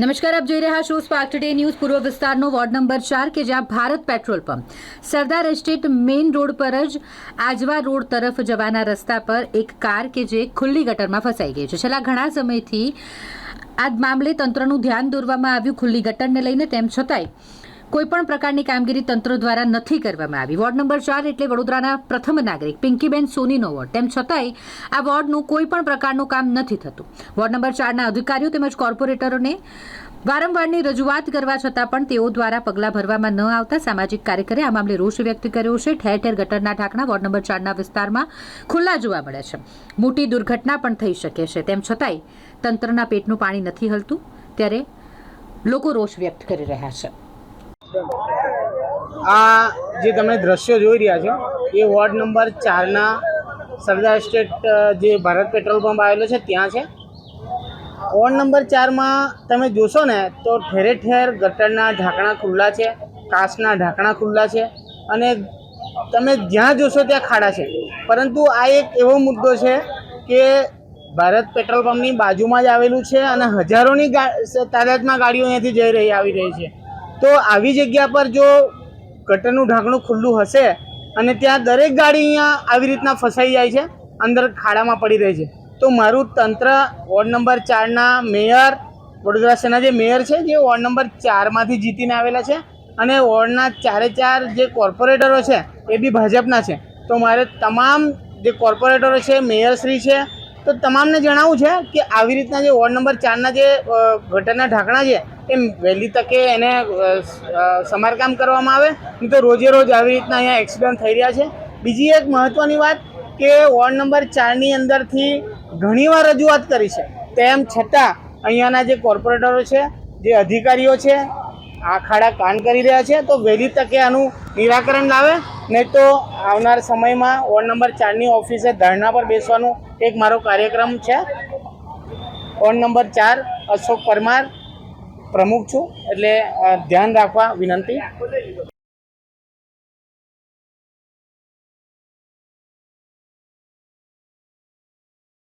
નમસ્કાર, આપ જોઈ રહ્યા છો સ્પાર્ક ટુડે ન્યૂઝ પૂર્વ વિસ્તારનો વોર્ડ નંબર ચાર કે જ્યાં Bharat petrol pump, Sardar estate main road પર જ આજવા રોડ તરફ જવાના રસ્તા પર એક કાર કે જે ખુલ્લી ગટરમાં ફસાઈ ગઈ છે. છેલ્લા ઘણા સમયથી આ મામલે તંત્રનું ધ્યાન દોરવામાં આવ્યું, ખુલ્લી ગટરને લઈને તેમ છતાંય કોઈપણ પ્રકારની કામગીરી તંત્ર દ્વારા નથી કરવામાં આવી. વોર્ડ નંબર ચાર એટલે વડોદરાના પ્રથમ નાગરિક, પિંકીબેન સોનીનો વોર્ડ. તેમ છતાંય આ વોર્ડનું કોઈ પણ પ્રકારનું કામ નથી થતું. વોર્ડ નંબર ચારના અધિકારીઓ તેમજ કોર્પોરેટરોને વારંવારની રજૂઆત કરવા છતાં પણ તેઓ દ્વારા પગલાં ભરવામાં ન આવતા સામાજિક કાર્યકરે આ મામલે રોષ વ્યક્ત કર્યો છે. ઠેર ઠેર ગટરના ઢાંકણા વોર્ડ નંબર ચારના વિસ્તારમાં ખુલ્લા જોવા મળે છે. મોટી દુર્ઘટના પણ થઈ શકે છે. તેમ છતાંય તંત્રના પેટનું પાણી નથી હલતું, ત્યારે લોકો રોષ વ્યક્ત કરી રહ્યા છે. આ જે તમે દ્રશ્યો જોઈ રહ્યા છો, એ વોર્ડ નંબર ચારના સરદાર સ્ટેટ જે ભારત પેટ્રોલ પંપ આવેલો છે, ત્યાં છે. વોર્ડ નંબર ચારમાં તમે જોશો ને, તો ઠેરે ઠેર ગટરના ઢાંકણા ખુલ્લા છે, કાચના ઢાંકણા ખુલ્લા છે, અને તમે જ્યાં જોશો ત્યાં ખાડા છે. પરંતુ આ એક એવો મુદ્દો છે કે ભારત પેટ્રોલ પંપની બાજુમાં જ આવેલું છે અને હજારોની તાદાદમાં ગાડીઓ અહીંયાથી જઈ રહી, આવી રહી છે. તો આવી જગ્યા પર જો ગટરનું ઢાંકણું ખુલ્લું હશે અને ત્યાં દરેક ગાડી અહીંયા આવી રીતના ફસાઈ જાય છે, અંદર ખાડામાં પડી રહે છે. તો મારું તંત્ર વોર્ડ નંબર ચારના મેયર, વડોદરા શહેરના જે મેયર છે, જે વોર્ડ નંબર ચારમાંથી જીતીને આવેલા છે અને વોર્ડના ચારે ચાર જે કોર્પોરેટરો છે, એ બી ભાજપના છે. તો મારે તમામ જે કોર્પોરેટરો છે, મેયરશ્રી છે તો તમામને જણાવવું છે કે આવી રીતના જે વોર્ડ નંબર ચારના જે ગટરના ઢાંકણા છે, એ વહેલી તકે એને સમારકામ કરવામાં આવે. નહીં તો રોજે રોજ આવી રીતના અહીંયા એક્સિડન્ટ થઈ રહ્યા છે. બીજી એક મહત્ત્વની વાત કે વોર્ડ નંબર ચારની અંદરથી ઘણીવાર રજૂઆત કરી છે. તેમ છતાં અહીંયાના જે કોર્પોરેટરો છે, જે અધિકારીઓ છે, આ ખાડા કાન કરી રહ્યા છે, તો વહેલી તકે આનું નિરાકરણ લાવે. નહીં તો આવનાર સમયમાં વોર્ડ નંબર ચારની ઓફિસે ધરણા પર બેસવાનું એક મારો કાર્યક્રમ છે. વોર્ડ નંબર ચાર, અશોક પરમાર પ્રમુખ છું. એટલે ધ્યાન રાખવા વિનંતી.